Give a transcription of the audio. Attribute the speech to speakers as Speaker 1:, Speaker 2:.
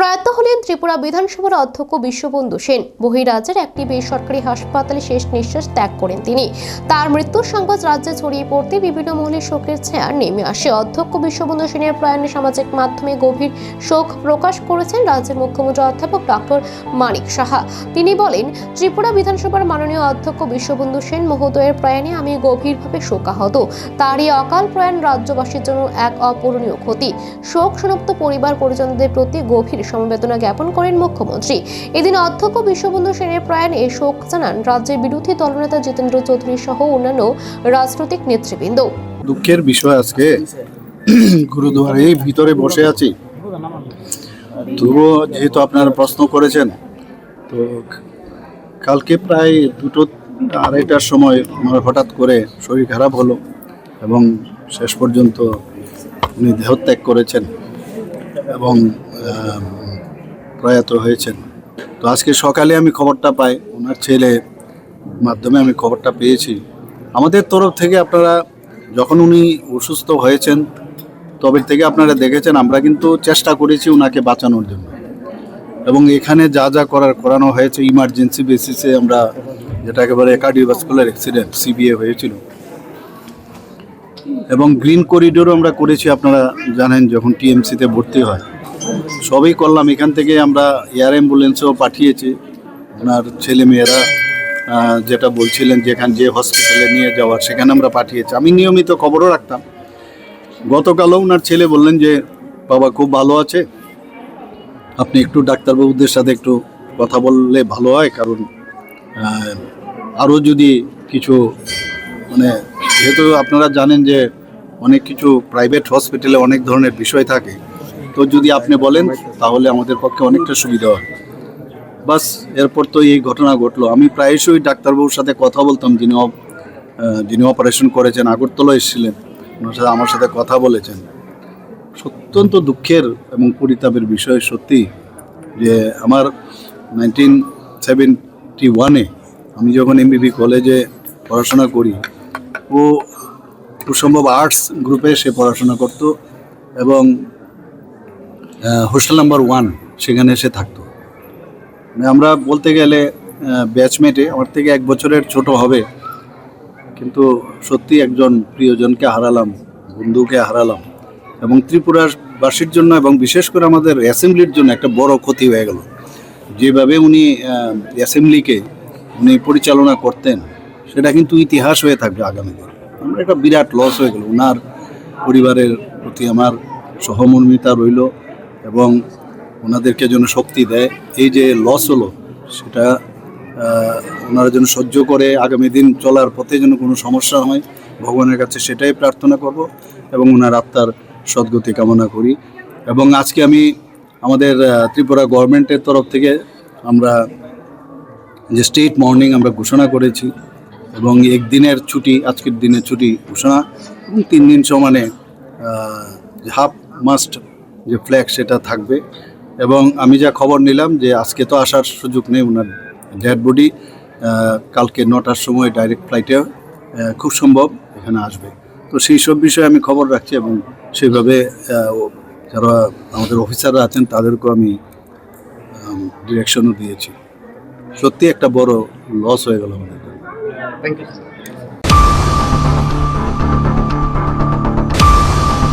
Speaker 1: প্রয়াত হলেন ত্রিপুরা বিধানসভার অধ্যক্ষ বিশ্ববন্ধু সেন। বহিরাজ্যের একটি বেসরকারি হাসপাতালে শেষ নিঃশ্বাস ত্যাগ করেন তিনি। তার মৃত্যুর সংবাদ রাজ্যে ছড়িয়ে পড়তে বিভিন্ন মহলে শোকের ছায়া নেমে আসে। অধ্যক্ষ বিশ্ববন্ধু সেনের প্রয়াণে সামাজিক মাধ্যমে গভীর শোক প্রকাশ করেছেন রাজ্যের মুখ্যমন্ত্রী অধ্যাপক ডক্টর মানিক সাহা। তিনি বলেন, ত্রিপুরা বিধানসভার মাননীয় অধ্যক্ষ বিশ্ববন্ধু সেন মহোদয়ের প্রয়াণে আমি গভীরভাবে শোকাহত। তার এই অকাল প্রয়াণ রাজ্যবাসীর জন্য এক অপূরণীয় ক্ষতি। শোক সমাপ্ত পরিবার পরিজনদের প্রতি গভীর সমবেদনা জ্ঞাপন করেন মুখ্যমন্ত্রী। এদিন অধ্যক্ষ বিশ্ববন্ধু সেনের প্রয়াণে শোক জানান রাজ্যের বিরোধী দলনেতা জিতেন্দ্র চৌধুরী সহ অন্যান্য রাজনৈতিক নেতৃবৃন্দ।
Speaker 2: দুঃখের বিষয় আজকে গুরুদুয়ারে ভিতরে বসে আছি। তবুও যেহেতু আপনারা প্রশ্ন করেছেন, তো কালকে প্রায় দুটো আড়াইটার সময় আমার হঠাৎ করে শরীর খারাপ হলো এবং শেষ পর্যন্ত উনি দেহত্যাগ করেছেন এবং প্রয়াত হয়েছেন। তো আজকে সকালে আমি খবরটা পাই, ওনার ছেলে মাধ্যমে আমি খবরটা পেয়েছি। আমাদের তরফ থেকে আপনারা যখন উনি অসুস্থ হয়েছেন, তবে থেকে আপনারা দেখেছেন, আমরা কিন্তু চেষ্টা করেছি ওনাকে বাঁচানোর জন্য। এবং এখানে যা যা করার করানো হয়েছে ইমার্জেন্সি বেসিসে আমরা যেটা একেবারে কার্ডিওভাস্কুলার অ্যাক্সিডেন্ট সিবিএ হয়েছিল। এবং গ্রিন করিডোরও আমরা করেছি, আপনারা জানেন, যখন টিএমসিতে ভর্তি হয়। সবই করলাম। এখান থেকে আমরা এয়ার অ্যাম্বুলেন্সও পাঠিয়েছি। ওনার ছেলে মেয়েরা যেটা বলছিলেন যেখানে যে হসপিটালে নিয়ে যাওয়ার, সেখানে আমরা পাঠিয়েছি। আমি নিয়মিত খবরও রাখতাম। গতকালও ওনার ছেলে বললেন যে, বাবা খুব ভালো আছে। আপনি একটু ডাক্তারবাবুদের সাথে একটু কথা বললে ভালো হয়। কারণ আরও যদি কিছু মানে যেহেতু আপনারা জানেন যে, অনেক কিছু প্রাইভেট হসপিটালে অনেক ধরনের বিষয় থাকে। তো যদি আপনি বলেন, তাহলে আমাদের পক্ষে অনেকটা সুবিধা হয়। বাস, এরপর তো এই ঘটনা ঘটলো। আমি প্রায়শই ডাক্তারবাবুর সাথে কথা বলতাম, যিনি যিনি অপারেশন করেছেন আগরতলা এসেছিলেন। ওনার সাথে আমার সাথে কথা বলেছেন। অত্যন্ত দুঃখের এবং পরিতাপের বিষয় সত্যি যে আমার নাইনটিন সেভেন্টি ওয়ানে আমি যখন এমবিবি কলেজে পড়াশোনা করি, ও সম্ভব আর্টস গ্রুপে সে পড়াশোনা করতো এবং হোস্টেল নাম্বার ওয়ান, সেখানে এসে থাকতো। মানে আমরা বলতে গেলে ব্যাচমেটে আমার থেকে এক বছরের ছোট হবে। কিন্তু সত্যি একজন প্রিয়জনকে হারালাম, বন্ধুকে হারালাম, এবং ত্রিপুরাবাসীর জন্য এবং বিশেষ করে আমাদের অ্যাসেম্বলির জন্য একটা বড় ক্ষতি হয়ে গেল। যেভাবে উনি অ্যাসেম্বলিকে উনি পরিচালনা করতেন, সেটা কিন্তু ইতিহাস হয়ে থাকবে আগামী দিন। আমরা একটা বিরাট লস হয়ে গেল। ওনার পরিবারের প্রতি আমার সহমর্মিতা রইল। এবং ওনাদেরকে যেন শক্তি দেয়। এই যে লস হলো, সেটা ওনারা যেন সহ্য করে আগামী দিন চলার পথে যেন কোনো সমস্যা হয়, ভগবানের কাছে সেটাই প্রার্থনা করব এবং ওনার আত্মার সদ্গতি কামনা করি। এবং আজকে আমি আমাদের ত্রিপুরা গভর্নমেন্টের তরফ থেকে আমরা যে স্টেট মর্নিং আমরা ঘোষণা করেছি এবং একদিনের ছুটি, আজকের দিনের ছুটি ঘোষণা, এবং তিন দিন সমানে হাফ মাস্ট যে ফ্ল্যাগ সেটা থাকবে। এবং আমি যা খবর নিলাম যে আজকে তো আসার সুযোগ নেই ওনার ডেড বডি কালকে নটার সময় ডাইরেক্ট ফ্লাইটে খুব সম্ভব এখানে আসবে। তো সেই সব বিষয়ে আমি খবর রাখছি এবং সেইভাবে যারা আমাদের অফিসাররা আছেন তাদেরকেও আমি ডিরেকশনও দিয়েছি। সত্যি একটা বড় লস হয়ে গেল আমাদের।
Speaker 3: Thank you